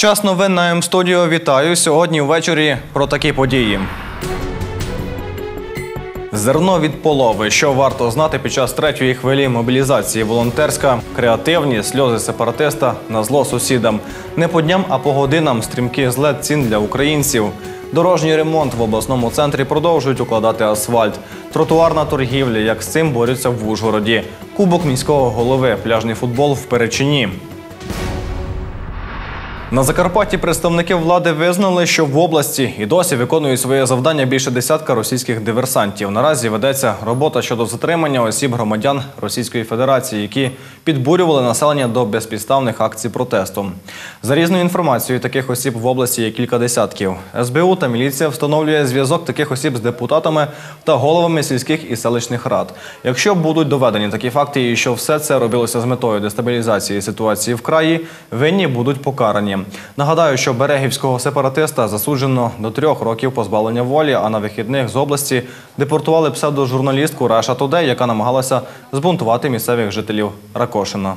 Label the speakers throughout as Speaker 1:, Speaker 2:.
Speaker 1: Час новин на М-студіо. Вітаю. Сьогодні ввечері про такі події. Зерно від полови. Що варто знати під час третьої хвилі мобілізації? Волонтерська, креативні сльози сепаратиста на зло сусідам. Не по дням, а по годинам стрімкий злет цін для українців. Дорожній ремонт в обласному центрі продовжують укладати асфальт. Тротуарна торгівля, як з цим борються в Ужгороді. Кубок міського голови, пляжний футбол в Перечині. На Закарпатті представники влади визнали, що в області і досі виконують своє завдання більше десятка російських диверсантів. Наразі ведеться робота щодо затримання осіб громадян Російської Федерації, які підбурювали населення до безпідставних акцій протесту. За різною інформацією, таких осіб в області є кілька десятків. СБУ та міліція встановлює зв'язок таких осіб з депутатами та головами сільських і селищних рад. Якщо будуть доведені такі факти, і що все це робилося з метою дестабілізації ситуації в краї, винні будуть покарані. Нагадаю, що берегівського сепаратиста засуджено до трьох років позбавлення волі, а на вихідних з області депортували псевдожурналістку Раша Тодей, яка намагалася збунтувати місцевих жителів Ракошина.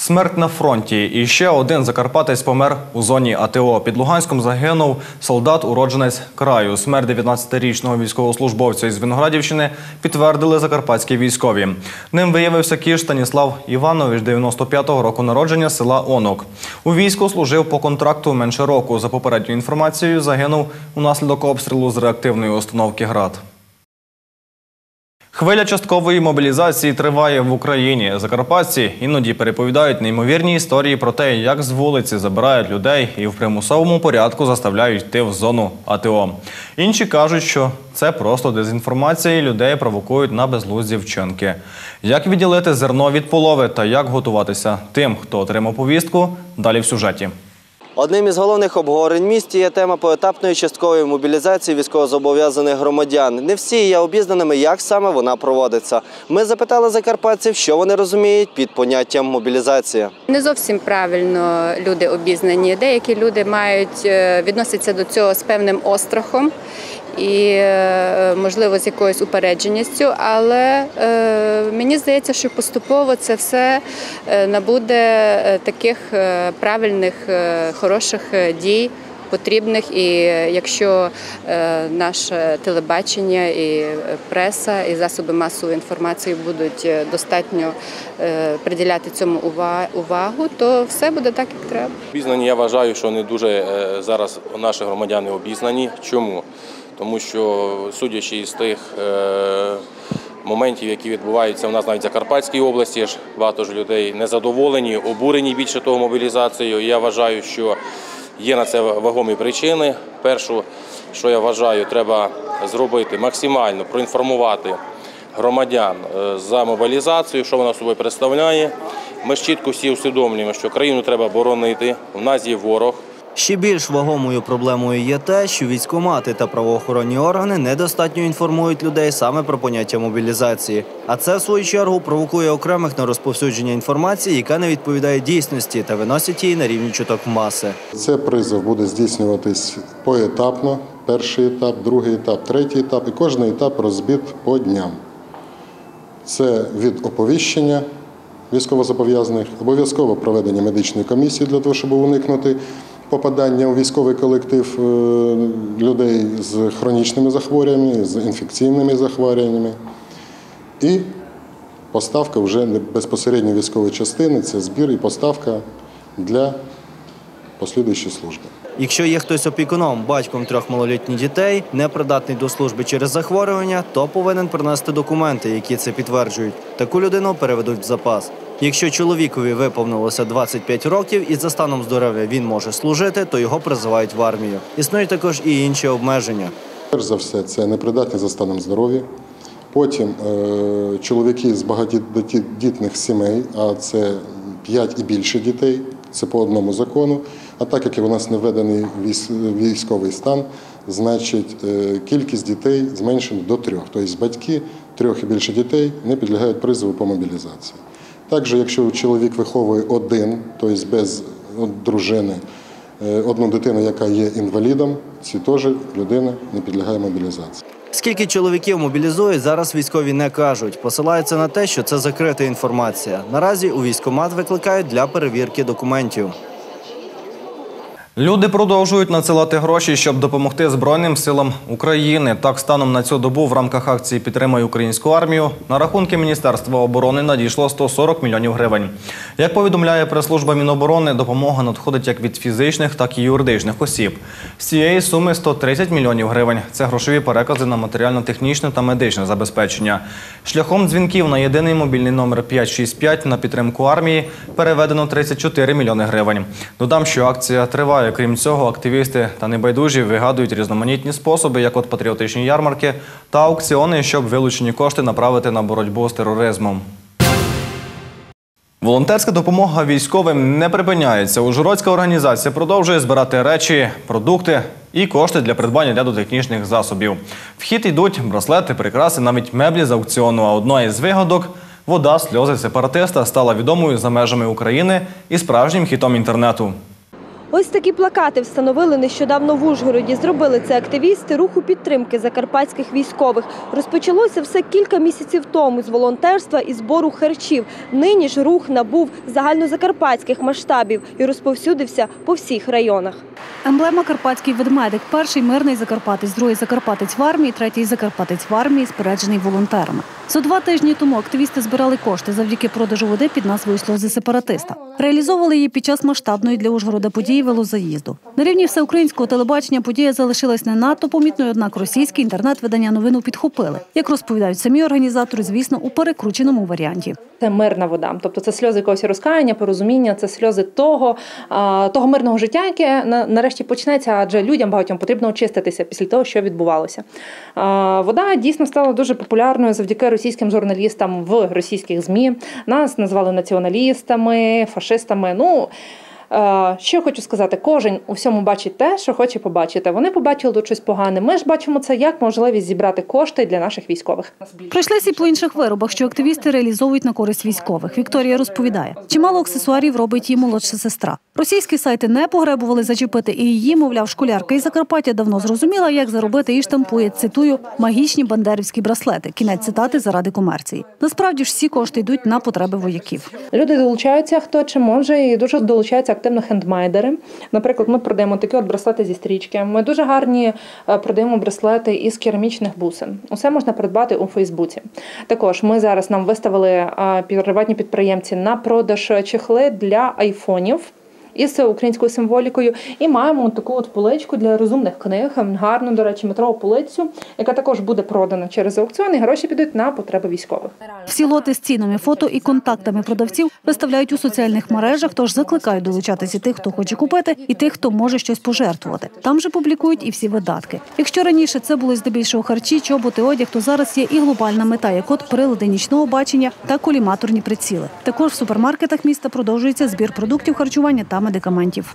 Speaker 1: Смерть на фронті. І ще один закарпатець помер у зоні АТО. Під Луганськом загинув солдат-уродженець краю. Смерть 19-річного військовослужбовця із Виноградівщини підтвердили закарпатські військові. Ним виявився кіш Станіслав Іванович, 95-го року народження села Онок. У війську служив по контракту менше року. За попередньою інформацією, загинув унаслідок обстрілу з реактивної установки ГРАД. Хвиля часткової мобілізації триває в Україні. Закарпатці іноді переповідають неймовірні історії про те, як з вулиці забирають людей і в примусовому порядку заставляють йти в зону АТО. Інші кажуть, що це просто дезінформація і людей провокують на безглузді вчинки. Як відділити зерно від полови та як готуватися тим, хто отримав повістку, далі в сюжеті.
Speaker 2: Одним із головних обговорень місті є тема поетапної часткової мобілізації військовозобов'язаних громадян. Не всі є обізнаними, як саме вона проводиться. Ми запитали закарпатців, що вони розуміють під поняттям мобілізація.
Speaker 3: Не зовсім правильно люди обізнані. Деякі люди мають відноситься відносяться до цього з певним острахом і, е, можливо, з якоюсь упередженістю, але е, мені здається, що поступово це все е, набуде таких правильних, хороших дій. Потрібних, і якщо наше телебачення, і преса, і засоби масової інформації будуть достатньо приділяти цьому увагу, то все буде так, як треба.
Speaker 4: Обізнані, я вважаю, що не дуже зараз наші громадяни обізнані. Чому? Тому що, судячи із тих е, моментів, які відбуваються у нас навіть в Закарпатській області, багато ж людей незадоволені, обурені більше того мобілізацією. Я вважаю, що є на це вагомі причини. Першу, що я вважаю, треба зробити максимально проінформувати громадян е, за мобілізацію, що вона собою представляє. Ми ж чітко всі усвідомлюємо, що країну треба боронити. У нас є ворог.
Speaker 2: Ще більш вагомою проблемою є те, що військомати та правоохоронні органи недостатньо інформують людей саме про поняття мобілізації. А це, в свою чергу, провокує окремих на розповсюдження інформації, яка не відповідає дійсності та виносить її на рівні чуток маси.
Speaker 5: Це призов буде здійснюватись поетапно. Перший етап, другий етап, третій етап, і кожен етап розбит по дням. Це від оповіщення військовозобов'язаних, обов'язково проведення медичної комісії для того, щоб уникнути попадання у військовий колектив е, людей з хронічними захворюваннями, з інфекційними захворюваннями. І поставка вже не безпосередньо військової частини це збір і поставка для послідуючої служби.
Speaker 2: Якщо є хтось опікуном, батьком трьох малолітніх дітей, непридатний до служби через захворювання, то повинен принести документи, які це підтверджують. Таку людину переведуть в запас. Якщо чоловікові виповнилося 25 років і за станом здоров'я він може служити, то його призивають в армію. Існують також і інші обмеження.
Speaker 5: Перш за все, це непридатні за станом здоров'я. Потім е, чоловіки з багатодітних сімей, а це 5 і більше дітей, це по одному закону. А так як у нас не введений військовий стан, значить е, кількість дітей зменшена до трьох. Тобто батьки трьох і більше дітей не підлягають призову по мобілізації. Також, якщо чоловік виховує один, тобто без дружини, е, одну дитину, яка є інвалідом, ці теж людина не підлягає мобілізації.
Speaker 2: Скільки чоловіків мобілізують, зараз військові не кажуть. Посилаються на те, що це закрита інформація. Наразі у військкомат викликають для перевірки документів.
Speaker 1: Люди продовжують надсилати гроші, щоб допомогти Збройним силам України. Так, станом на цю добу в рамках акції Підтримай українську армію на рахунки Міністерства оборони надійшло 140 мільйонів гривень. Як повідомляє прес-служба Міноборони, допомога надходить як від фізичних, так і юридичних осіб. З цієї суми 130 мільйонів гривень. Це грошові перекази на матеріально-технічне та медичне забезпечення. Шляхом дзвінків на єдиний мобільний номер 565 на підтримку армії переведено 34 мільйони гривень. Додам, що акція триває. Крім цього, активісти та небайдужі вигадують різноманітні способи, як от патріотичні ярмарки та аукціони, щоб вилучені кошти направити на боротьбу з тероризмом. Волонтерська допомога військовим не припиняється. Ужгородська організація продовжує збирати речі, продукти і кошти для придбання ряду засобів. В хід йдуть браслети, прикраси, навіть меблі з аукціону. А одна із вигадок вода сльози сепаратиста стала відомою за межами України і справжнім хітом інтернету.
Speaker 6: Ось такі плакати встановили нещодавно в Ужгороді. Зробили це активісти руху підтримки закарпатських військових. Розпочалося все кілька місяців тому з волонтерства і збору харчів. Нині ж рух набув загальнозакарпатських масштабів і розповсюдився по всіх районах.
Speaker 7: Емблема Карпатський ведмедик. Перший мирний закарпатець, другий закарпатець в армії, третій закарпатець в армії, споряджений волонтерами. За два тижні тому активісти збирали кошти завдяки продажу води під назвою Сльози сепаратиста. Реалізовували її під час масштабної для Ужгорода події велозаїзду. На рівні всеукраїнського телебачення подія залишилась не надто помітною, однак російські інтернет-видання новину підхопили. Як розповідають самі організатори, звісно, у перекрученому варіанті.
Speaker 8: Це мирна вода, тобто це сльози якогось розкаяння, порозуміння, це сльози того, того мирного життя, яке нарешті почнеться, адже людям багатьом потрібно очиститися після того, що відбувалося. Вода дійсно стала дуже популярною завдяки російським журналістам в російських змі. Нас назвали націоналістами, фашистами. Ну Що хочу сказати, кожен у всьому бачить те, що хоче побачити. Вони побачили тут щось погане. Ми ж бачимо це як можливість зібрати кошти для наших військових.
Speaker 7: Пройшлися й по інших виробах, що активісти реалізовують на користь військових. Вікторія розповідає, чимало аксесуарів робить її молодша сестра. Російські сайти не погребували зачепити і її, мовляв, школярка із Закарпаття давно зрозуміла, як заробити і штампує. Цитую магічні бандерівські браслети. Кінець цитати заради комерції. Насправді ж всі кошти йдуть на потреби вояків.
Speaker 8: Люди долучаються, хто чи може, і дуже долучаються активно хендмейдери. Наприклад, ми продаємо такі от браслети зі стрічки. Ми дуже гарні е, продаємо браслети із керамічних бусин. Усе можна придбати у Фейсбуці. Також ми зараз нам виставили е, приватні підприємці на продаж чехли для айфонів. Із українською символікою, і маємо таку от поличку для розумних книг, гарну, до речі, метрову полицю, яка також буде продана через аукціон, і гроші підуть на потреби військових.
Speaker 7: Всі лоти з цінами, фото і контактами продавців виставляють у соціальних мережах, тож закликають долучатися тих, хто хоче купити, і тих, хто може щось пожертвувати. Там же публікують і всі видатки. Якщо раніше це були здебільшого харчі, чоботи, одяг, то зараз є і глобальна мета, як от прилади нічного бачення та коліматорні приціли. Також в супермаркетах міста продовжується збір продуктів харчування та медикаментів.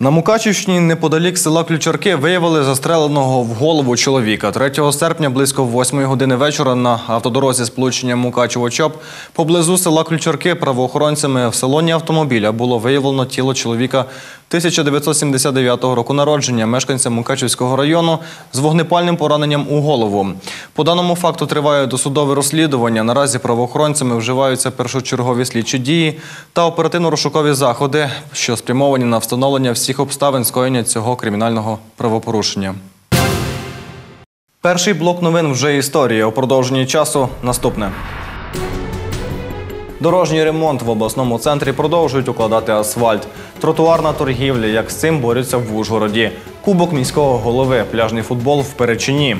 Speaker 1: На Мукачівщині неподалік села Ключарки виявили застреленого в голову чоловіка. 3 серпня близько 8 години вечора на автодорозі сполучення Мукачево-Чоп поблизу села Ключарки правоохоронцями в салоні автомобіля було виявлено тіло чоловіка 1979 року народження, мешканця Мукачівського району з вогнепальним пораненням у голову. По даному факту триває досудове розслідування. Наразі правоохоронцями вживаються першочергові слідчі дії та оперативно-розшукові заходи, що спрямовані на встановлення всіх обставин скоєння цього кримінального правопорушення. Перший блок новин вже історія. У продовженні часу наступне. Дорожній ремонт в обласному центрі продовжують укладати асфальт. Тротуарна торгівля, як з цим борються в Ужгороді. Кубок міського голови, пляжний футбол в Перечині.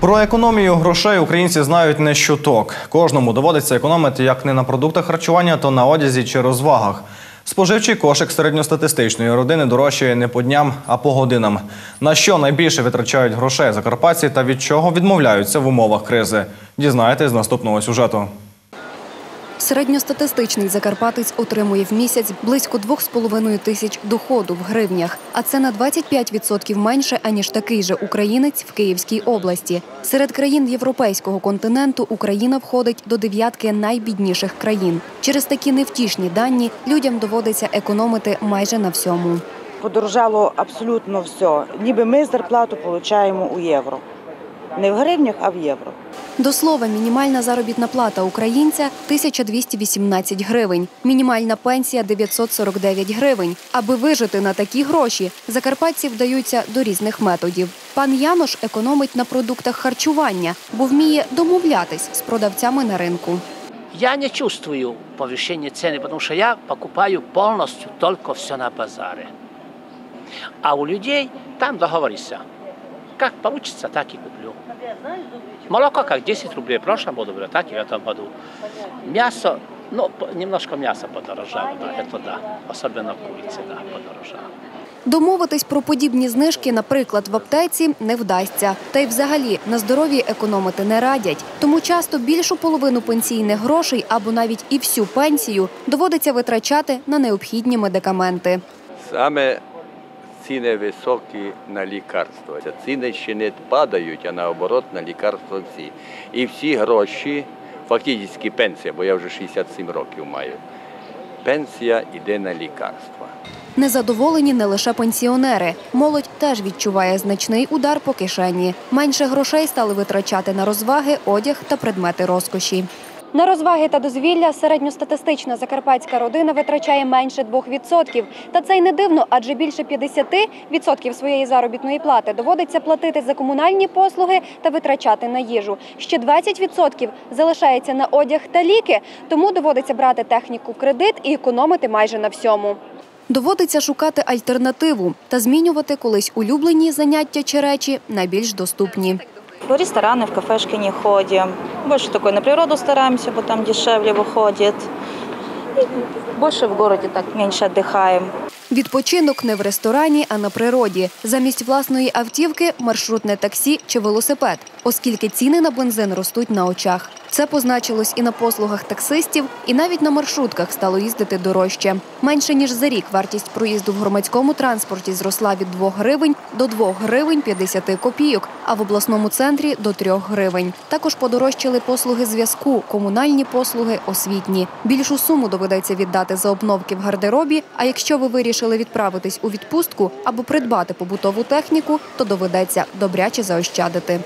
Speaker 1: Про економію грошей українці знають не щуток. Кожному доводиться економити як не на продуктах харчування, то на одязі чи розвагах. Споживчий кошик середньостатистичної родини дорожчає не по дням, а по годинам. На що найбільше витрачають грошей закарпатці та від чого відмовляються в умовах кризи? Дізнаєтесь з наступного сюжету.
Speaker 9: Середньостатистичний закарпатець отримує в місяць близько 2,5 тисяч доходу в гривнях, а це на 25% менше, аніж такий же українець в Київській області. Серед країн європейського континенту Україна входить до дев'ятки найбідніших країн. Через такі невтішні дані людям доводиться економити майже на всьому.
Speaker 10: Подорожало абсолютно все. Ніби ми зарплату отримуємо у євро. Не в гривнях, а в євро.
Speaker 9: До слова, мінімальна заробітна плата українця 1218 гривень, мінімальна пенсія 949 гривень. Аби вижити на такі гроші, закарпатці вдаються до різних методів. Пан Янош економить на продуктах харчування, бо вміє домовлятись з продавцями на ринку.
Speaker 11: Я не чувствую повышения цены, потому что я покупаю полностью только все на базаре. А у людей там договоришься Как получится, так и куплю. Молоко как 10 рублей в прошлом году было, так и в этом году. Мясо, ну, п- немножко мясо подорожало, да, это да. Особенно курица, да, подорожала.
Speaker 9: Домовитись про подібні знижки, наприклад, в аптеці не вдасться. Та й взагалі на здоров'ї економити не радять. Тому часто більшу половину пенсійних грошей або навіть і всю пенсію доводиться витрачати на необхідні медикаменти.
Speaker 12: Саме ціни високі на лікарства. Ціни ще не падають, а наоборот на лікарства всі. І всі гроші, фактично пенсія, бо я вже 67 років маю. Пенсія йде на лікарства.
Speaker 9: Незадоволені не лише пенсіонери. Молодь теж відчуває значний удар по кишені. Менше грошей стали витрачати на розваги, одяг та предмети розкоші.
Speaker 13: На розваги та дозвілля середньостатистична закарпатська родина витрачає менше 2%. Та це й не дивно, адже більше 50% своєї заробітної плати доводиться платити за комунальні послуги та витрачати на їжу. Ще 20% залишається на одяг та ліки, тому доводиться брати техніку в кредит і економити майже на всьому.
Speaker 9: Доводиться шукати альтернативу та змінювати колись улюблені заняття чи речі на більш доступні.
Speaker 10: В рестораны, в кафешки не ходим. Больше такой на природу стараемся, бо там дешевле выходит. И больше в городе так меньше отдыхаем.
Speaker 9: Відпочинок не в ресторані, а на природі. Замість власної автівки маршрутне таксі чи велосипед, оскільки ціни на бензин ростуть на очах. Це позначилось і на послугах таксистів, і навіть на маршрутках стало їздити дорожче. Менше ніж за рік вартість проїзду в громадському транспорті зросла від 2 гривень до 2 гривень 50 копійок, а в обласному центрі до 3 гривень. Також подорожчали послуги зв'язку, комунальні послуги, освітні. Більшу суму доведеться віддати за обновки в гардеробі. А якщо ви вирішили відправитись у відпустку або придбати побутову техніку, то доведеться добряче заощадити.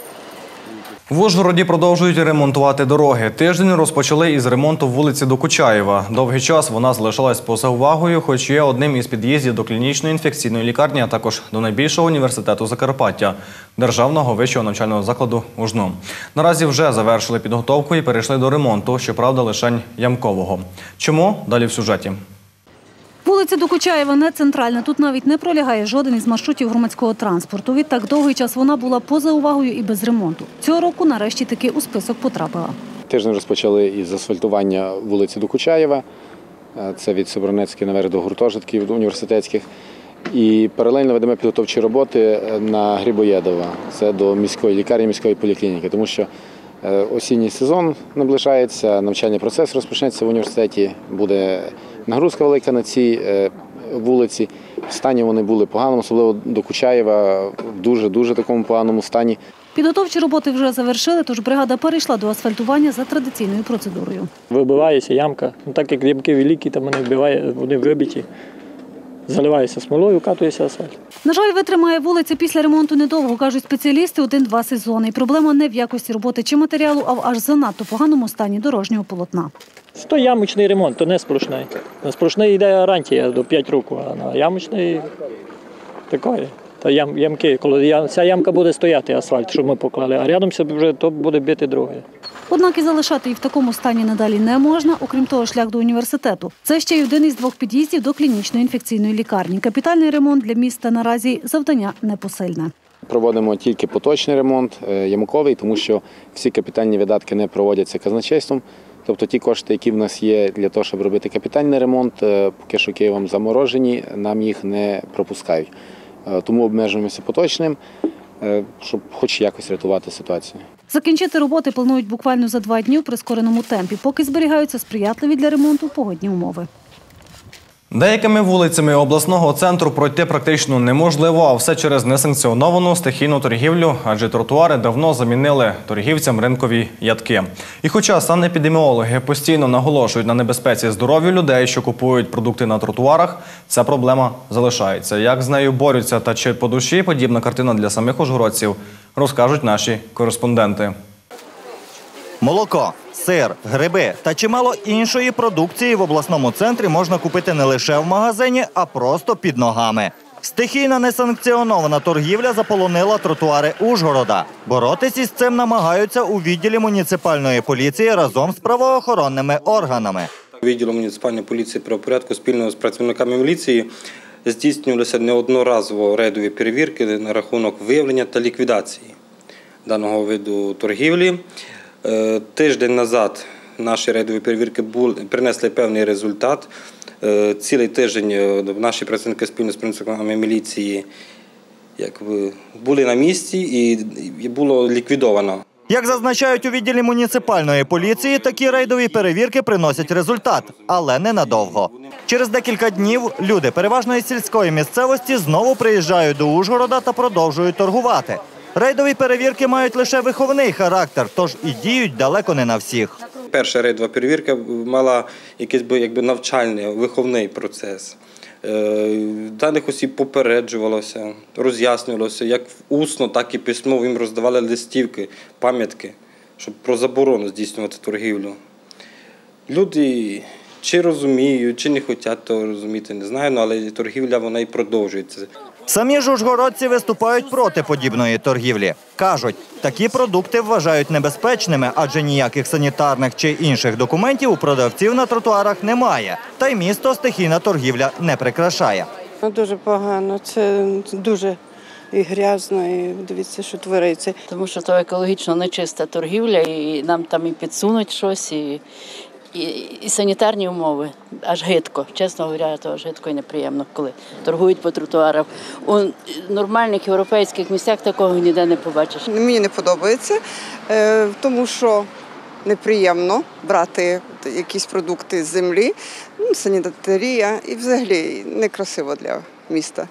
Speaker 1: В Ужгороді продовжують ремонтувати дороги. Тиждень розпочали із ремонту вулиці Докучаєва. Довгий час вона залишалась поза увагою, хоч є одним із під'їздів до клінічної інфекційної лікарні, а також до найбільшого університету Закарпаття державного вищого навчального закладу УЖНУ. Наразі вже завершили підготовку і перейшли до ремонту, щоправда, лишень ямкового. Чому далі в сюжеті?
Speaker 7: Вулиця Докучаєва не центральна. Тут навіть не пролягає жоден із маршрутів громадського транспорту. Відтак довгий час вона була поза увагою і без ремонту. Цього року нарешті таки у список потрапила.
Speaker 14: Тиждень розпочали із асфальтування вулиці Докучаєва. Це від Собранецької наверх до гуртожитків університетських. І паралельно ведемо підготовчі роботи е, на Грибоєдова. Це до міської лікарні, міської поліклініки, тому що е, осінній сезон наближається, навчальний процес розпочнеться в університеті. Буде нагрузка велика на цій е, вулиці. В стані вони були поганому, особливо до Кучаєва в дуже дуже такому поганому стані.
Speaker 7: Підготовчі роботи вже завершили, тож бригада перейшла до асфальтування за традиційною процедурою.
Speaker 15: Вибивається ямка. Ну, так як ямки великі, там вони вбиває, вони вибиті. Заливається смолою, катується асфальт.
Speaker 7: На жаль, витримає вулиця після ремонту недовго, кажуть спеціалісти, один-два сезони. І проблема не в якості роботи чи матеріалу, а в аж занадто поганому стані дорожнього полотна.
Speaker 15: Це то ямочний ремонт, то не сплошний. На сплошний йде гарантія до 5 років, а на ямочний такої. Та ям, ямки, коли я- ця ямка буде стояти асфальт, що ми поклали, а рядом вже то буде бити друге.
Speaker 7: Однак і залишати її в такому стані надалі не можна, окрім того, шлях до університету. Це ще й один із двох під'їздів до клінічної інфекційної лікарні. Капітальний ремонт для міста наразі завдання непосильне.
Speaker 14: Проводимо тільки поточний ремонт е, ямковий, тому що всі капітальні видатки не проводяться казначейством. Тобто ті кошти, які в нас є для того, щоб робити капітальний ремонт, е, поки що Києвом заморожені, нам їх не пропускають. Е, Тому обмежуємося поточним, е, щоб хоч якось рятувати ситуацію.
Speaker 7: Закінчити роботи планують буквально за два дні у прискореному темпі, поки зберігаються сприятливі для ремонту погодні умови.
Speaker 1: Деякими вулицями обласного центру пройти практично неможливо, а все через несанкціоновану стихійну торгівлю, адже тротуари давно замінили торгівцям ринкові ядки. І хоча санепідеміологи постійно наголошують на небезпеці здоров'ю людей, що купують продукти на тротуарах, ця проблема залишається. Як з нею борються та чи по душі подібна картина для самих ужгородців, розкажуть наші кореспонденти.
Speaker 16: Молоко, сир, гриби та чимало іншої продукції в обласному центрі можна купити не лише в магазині, а просто під ногами. Стихійна несанкціонована торгівля заполонила тротуари Ужгорода. Боротись із цим намагаються у відділі муніципальної поліції разом з правоохоронними органами.
Speaker 17: Відділом муніципальної поліції правопорядку спільно з працівниками міліції здійснювалися неодноразово рейдові перевірки на рахунок виявлення та ліквідації даного виду торгівлі. Е, Тиждень назад наші рейдові перевірки принесли певний результат. Е, Цілий тиждень е, наші працівники спільно з працівниками міліції якби, були на місці і було ліквідовано
Speaker 16: Як зазначають у відділі муніципальної поліції, такі рейдові перевірки приносять результат, але ненадовго. Через декілька днів люди переважно із сільської місцевості знову приїжджають до Ужгорода та продовжують торгувати. Рейдові перевірки мають лише виховний характер, тож і діють далеко не на всіх.
Speaker 17: Перша рейдова перевірка мала якийсь би якби навчальний виховний процес. Е, Даних осіб попереджувалося, роз'яснювалося, як усно, так і письмово їм роздавали листівки, пам'ятки, щоб про заборону здійснювати торгівлю. Люди чи розуміють, чи не хочуть того розуміти, не знаю, ну, але торгівля вона і продовжується.
Speaker 16: Самі ж ужгородці виступають проти подібної торгівлі. Кажуть, такі продукти вважають небезпечними, адже ніяких санітарних чи інших документів у продавців на тротуарах немає. Та й місто стихійна торгівля не прикрашає.
Speaker 18: Ну, Дуже погано, це дуже і грязно, і дивіться, що твориться.
Speaker 19: Тому що то екологічно нечиста торгівля, і нам там і підсунуть щось, і, і, і санітарні умови. Аж гидко. Чесно говоря, то аж гидко і неприємно, коли торгують по тротуарах. У нормальних європейських місцях такого ніде не побачиш.
Speaker 18: Мені не подобається, е, тому що неприємно брати якісь продукти з землі, ну, санітарія і взагалі некрасиво для міста.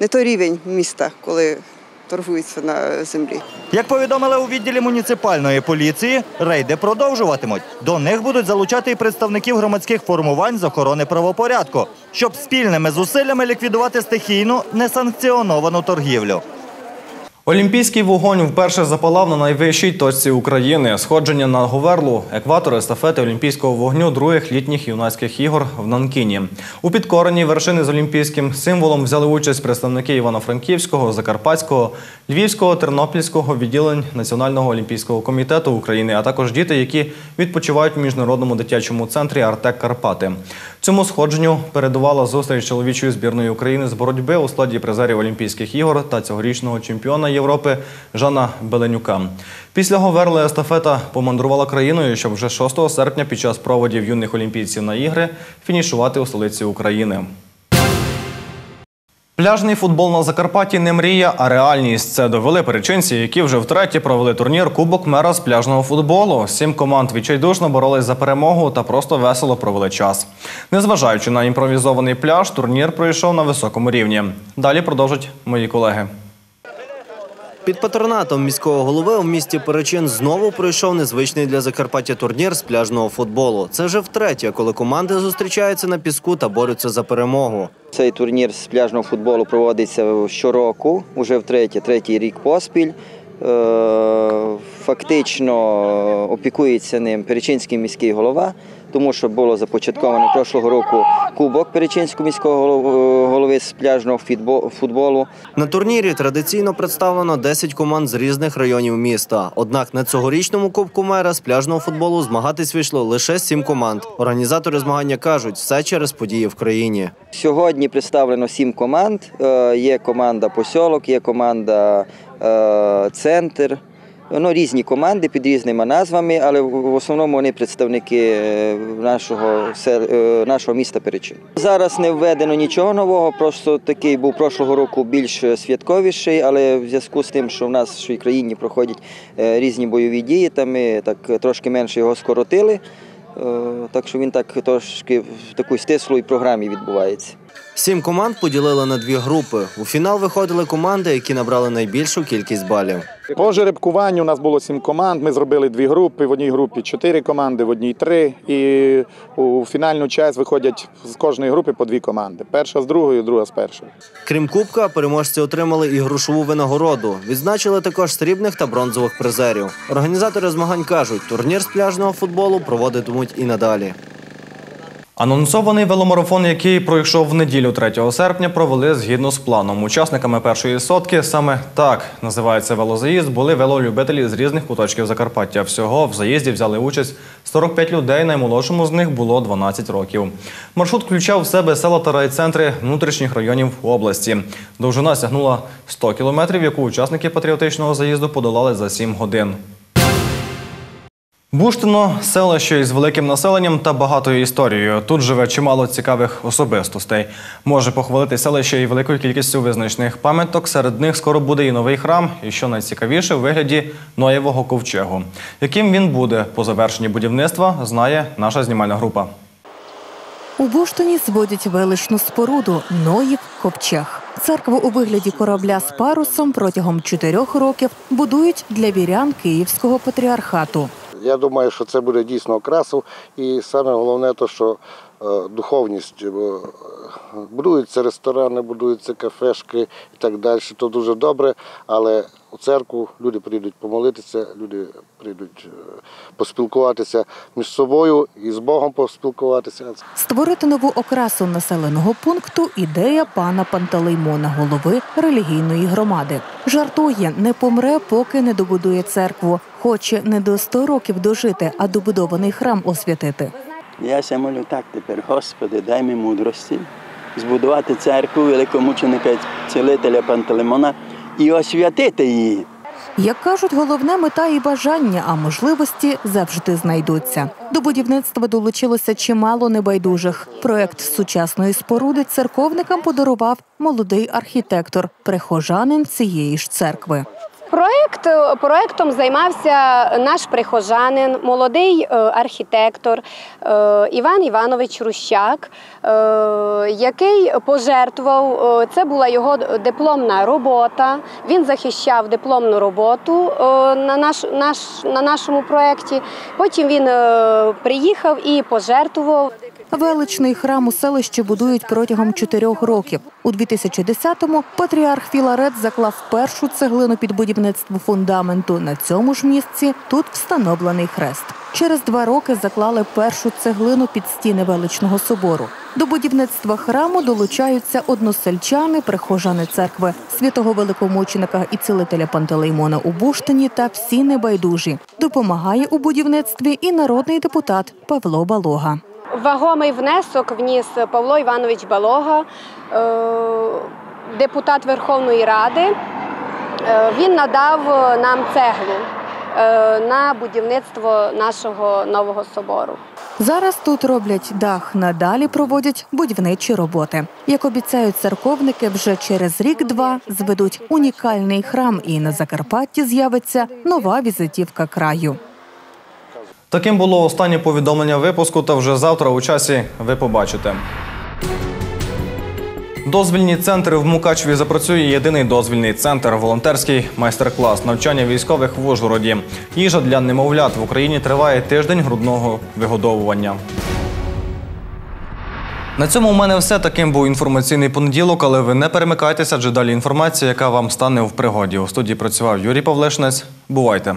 Speaker 18: Не той рівень міста, коли торгується на землі.
Speaker 16: Як повідомили у відділі муніципальної поліції, рейди продовжуватимуть. До них будуть залучати і представників громадських формувань з охорони правопорядку, щоб спільними зусиллями ліквідувати стихійну несанкціоновану торгівлю.
Speaker 1: Олімпійський вогонь вперше запалав на найвищій точці України. Сходження на Говерлу, екватор естафети Олімпійського вогню других літніх юнацьких ігор в Нанкіні. У підкоренні вершини з олімпійським символом взяли участь представники Івано-Франківського, Закарпатського, Львівського, Тернопільського відділень Національного олімпійського комітету України, а також діти, які відпочивають в міжнародному дитячому центрі Артек Карпати. Цьому сходженню передувала зустріч чоловічої збірної України з боротьби у складі призерів Олімпійських ігор та цьогорічного чемпіона Європи Жана Беленюка. Після Говерли естафета помандрувала країною, щоб вже 6 серпня під час проводів юних олімпійців на ігри фінішувати у столиці України. Пляжний футбол на Закарпатті не мрія, а реальність. Це довели перечинці, які вже втретє провели турнір Кубок мера з пляжного футболу. Сім команд відчайдушно боролись за перемогу та просто весело провели час. Незважаючи на імпровізований пляж, турнір пройшов на високому рівні. Далі продовжать мої колеги.
Speaker 2: Під патронатом міського голови у місті Перечин знову пройшов незвичний для Закарпаття турнір з пляжного футболу. Це вже втретє, коли команди зустрічаються на піску та борються за перемогу.
Speaker 20: Цей турнір з пляжного футболу проводиться щороку, уже втретє, третій рік поспіль. Е, Фактично опікується ним Перечинський міський голова, тому що було започатковано прошлого року кубок Перечинського міського голов- голови з пляжного футболу.
Speaker 2: На турнірі традиційно представлено 10 команд з різних районів міста. Однак на цьогорічному кубку мера з пляжного футболу змагатись вийшло лише 7 команд. Організатори змагання кажуть, все через події в країні.
Speaker 20: Сьогодні представлено сім команд. Е, Є команда Посьолок, є команда е, Центр. Ну, різні команди під різними назвами, але в в основному вони представники е, нашого, е, нашого міста Перечин. Зараз не введено нічого нового, просто такий був прошлого року більш святковіший, але в зв'язку з тим, що в нас нашій країні проходять е, різні бойові дії, та ми так трошки менше його скоротили. Так що він так трошки в такій стислій програмі відбувається.
Speaker 2: Сім команд поділили на дві групи. У фінал виходили команди, які набрали найбільшу кількість балів.
Speaker 21: По жеребкуванню у нас було сім команд. Ми зробили дві групи. В одній групі чотири команди, в одній три. І у фінальну часть виходять з кожної групи по дві команди. Перша з другою, друга з першою.
Speaker 2: Крім кубка, переможці отримали і грошову винагороду. Відзначили також срібних та бронзових призерів. Організатори змагань кажуть, турнір з пляжного футболу проводитимуть і надалі.
Speaker 1: Анонсований веломарафон, який пройшов в неділю 3 серпня, провели згідно з планом. Учасниками першої сотки саме так називається велозаїзд. Були велолюбителі з різних куточків Закарпаття. Всього в заїзді взяли участь 45 людей. Наймолодшому з них було 12 років. Маршрут включав в себе села та райцентри внутрішніх районів області. Довжина сягнула 100 кілометрів, яку учасники патріотичного заїзду подолали за 7 годин. Буштино селище із великим населенням та багатою історією. Тут живе чимало цікавих особистостей. Може похвалити селище і великою кількістю визначних пам'яток. Серед них скоро буде і новий храм, і що найцікавіше, в вигляді Ноєвого ковчегу. Яким він буде по завершенні будівництва, знає наша знімальна група.
Speaker 22: У Буштині зводять величну споруду Ноїв ковчег. Церкву у вигляді корабля з парусом протягом чотирьох років будують для вірян Київського патріархату.
Speaker 23: Я думаю, що це буде дійсно окрасу. І саме головне, то, що духовність. Бо, е, Будуються ресторани, будуються кафешки і так далі. То дуже добре. Але у церкву люди прийдуть помолитися, люди прийдуть е, поспілкуватися між собою і з Богом поспілкуватися.
Speaker 22: Створити нову окрасу населеного пункту ідея пана Пантелеймона, голови релігійної громади. Жартує, не помре, поки не добудує церкву. Хоче не до 100 років дожити, а добудований храм освятити.
Speaker 24: Я ся молю так тепер, Господи, дай мені мудрості, збудувати церкву великомученика цілителя Пантелеймона і освятити її.
Speaker 22: Як кажуть, головне мета і бажання, а можливості завжди знайдуться. До будівництва долучилося чимало небайдужих. Проект сучасної споруди церковникам подарував молодий архітектор, прихожанин цієї ж церкви.
Speaker 13: Проект проектом займався наш прихожанин, молодий е, архітектор е, Іван Іванович Рущак, е, який пожертвував. е, Це була його дипломна робота. Він захищав дипломну роботу е, на наш, наш на нашому проєкті. Потім він е, приїхав і пожертвував.
Speaker 22: Величний храм у селищі будують протягом чотирьох років. У 2010-му патріарх Філарет заклав першу цеглину під будівництво фундаменту. На цьому ж місці тут встановлений хрест. Через два роки заклали першу цеглину під стіни величного собору. До будівництва храму долучаються односельчани, прихожани церкви святого великомученика і цілителя Пантелеймона у Буштині та всі небайдужі. Допомагає у будівництві і народний депутат Павло Балога.
Speaker 13: Вагомий внесок вніс Павло Іванович Балога, е, депутат Верховної Ради. Е, Він надав нам цеглу е, на будівництво нашого нового собору.
Speaker 22: Зараз тут роблять дах, надалі проводять будівничі роботи. Як обіцяють церковники, вже через рік-два зведуть унікальний храм, і на Закарпатті з'явиться нова візитівка краю.
Speaker 1: Таким було останнє повідомлення випуску, та вже завтра у часі ви побачите. Дозвільні центри в Мукачеві запрацює єдиний дозвільний центр волонтерський майстер-клас навчання військових в Ужгороді. Їжа для немовлят в Україні триває тиждень грудного вигодовування. На цьому у мене все. Таким був інформаційний понеділок, але ви не перемикайтеся, адже далі інформація, яка вам стане в пригоді. У студії працював Юрій Павлишнець. Бувайте!